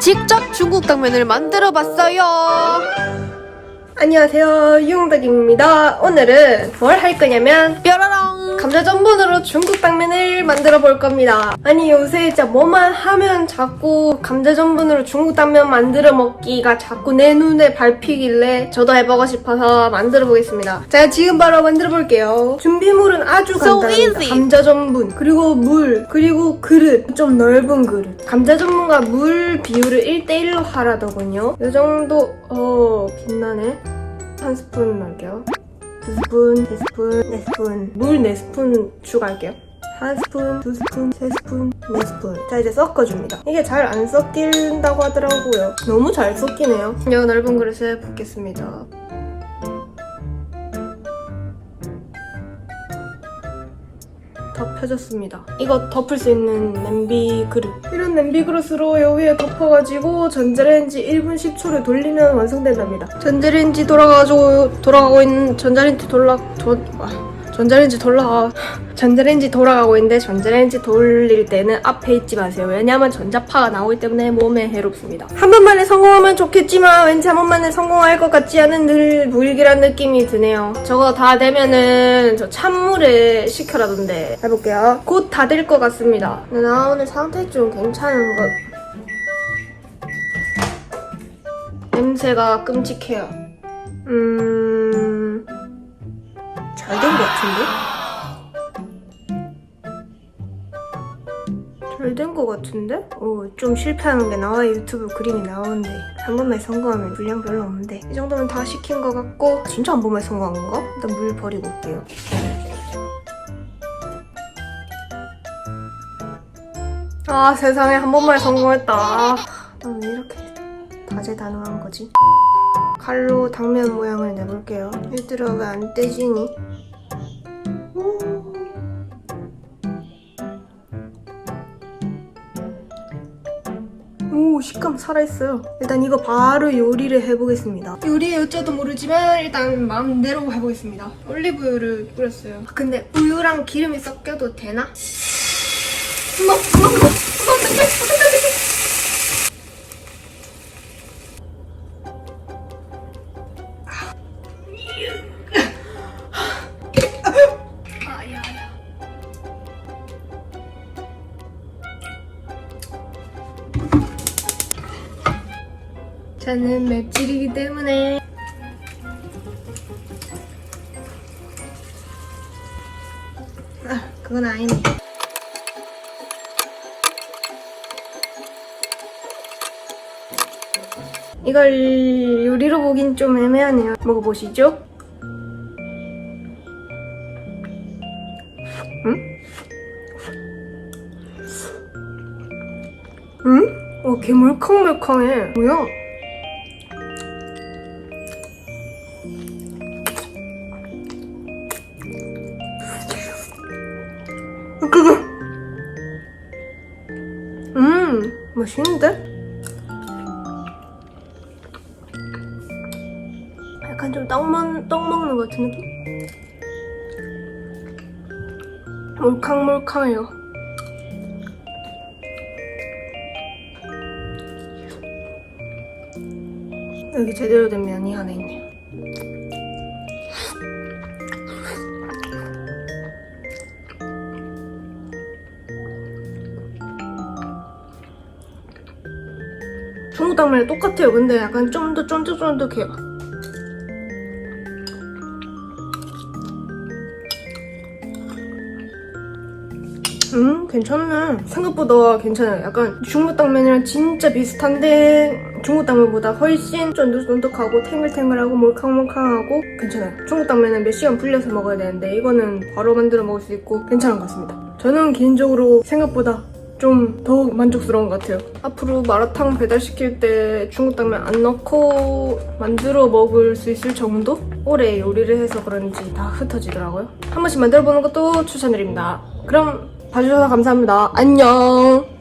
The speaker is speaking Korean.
직접 중국 당면을 만들어 봤어요. 안녕하세요 유용덕입니다 오늘은 뭘 할 거냐면 뾰로롱. 감자 전분으로 중국 당면을 만들어 볼 겁니다. 아니 요새 진짜 뭐만 하면 자꾸 감자 전분으로 중국 당면 만들어 먹기가 자꾸 내 눈에 밟히길래 저도 해보고 싶어서 만들어 보겠습니다. 자 지금 바로 만들어 볼게요. 준비물은 아주 간단합니다. easy. 감자 전분 그리고 물 그리고 그릇. 좀 넓은 그릇. 감자 전분과 물 비율을 1대1로 하라더군요. 이 정도 어 빛나네. 한 스푼 넣을게요 두 스푼, 세 스푼, 네 스푼. 물 네 스푼 추가할게요. 한 스푼, 두 스푼, 세 스푼, 네 스푼. 자 이제 섞어줍니다. 이게 잘 안 섞인다고 하더라고요. 너무 잘 섞이네요. 이 넓은 그릇에 붓겠습니다 덮여졌습니다. 이거 덮을 수 있는 냄비 그릇. 이런 냄비 그릇으로 요 위에 덮어가지고 전자레인지 1분 10초를 돌리면 완성된답니다. 전자레인지 돌아가지고 돌아가고 있는 전자레인지 돌라 도, 아, 전자레인지 돌아 전자레인지 돌아가고 있는데 전자레인지 돌릴 때는 앞에 있지 마세요. 왜냐하면 전자파가 나오기 때문에 몸에 해롭습니다. 한 번만에 성공하면 좋겠지만 왠지 한 번만에 성공할 것 같지 않은 늘 불길한 느낌이 드네요. 저거 다 되면은 저 찬물에 식혀라던데 해볼게요. 곧 다 될 것 같습니다. 나 오늘 상태 좀 괜찮은 것. 냄새가 끔찍해요. 음... 잘된 것 같은데? 잘 된 것 같은데? 어, 좀 실패하는 게 나와 유튜브 그림이 나오는데 한 번만에 성공하면 분량 별로 없는데 이 정도면 다 시킨 것 같고 진짜 한 번만에 성공한 건가? 일단 물 버리고 올게요 아 세상에 한 번만에 성공했다 아, 나왜 이렇게 다재다능한 거지? 칼로 당면 모양을 내볼게요. 얘들아 왜 안 떼지니? 오 식감 살아있어요. 일단 이거 바로 요리를 해보겠습니다. 요리의 어쩌도 모르지만 일단 마음대로 해보겠습니다. 올리브유를 뿌렸어요. 근데 우유랑 기름이 섞여도 되나? 어머 어 저는 맵찔이기 때문에 아 그건 아니네 이걸 요리로 보긴 좀 애매하네요 먹어보시죠 응? 응? 어, 개 물컹물컹해 뭐야? 맛있는데? 약간 좀 떡, 먹, 떡 먹는 것 같은 느낌? 몰캉몰캉해요 여기 제대로 된 면이 하나 있네요 중국 당면이 똑같아요. 근데 약간 좀 더 쫀득쫀득해요. 음, 괜찮네. 생각보다 괜찮아요. 약간 중국 당면이랑 진짜 비슷한데 중국 당면보다 훨씬 쫀득쫀득하고 탱글탱글하고 몰캉몰캉하고 괜찮아요. 중국 당면은 몇 시간 불려서 먹어야 되는데 이거는 바로 만들어 먹을 수 있고 괜찮은 것 같습니다. 저는 개인적으로 생각보다 좀더 만족스러운 것 같아요. 앞으로 마라탕 배달시킬 때 중국 당면 안 넣고 만들어 먹을 수 있을 정도? 오래 요리를 해서 그런지 다 흩어지더라고요. 한 번씩 만들어 보는 것도 추천드립니다. 그럼 봐주셔서 감사합니다. 안녕!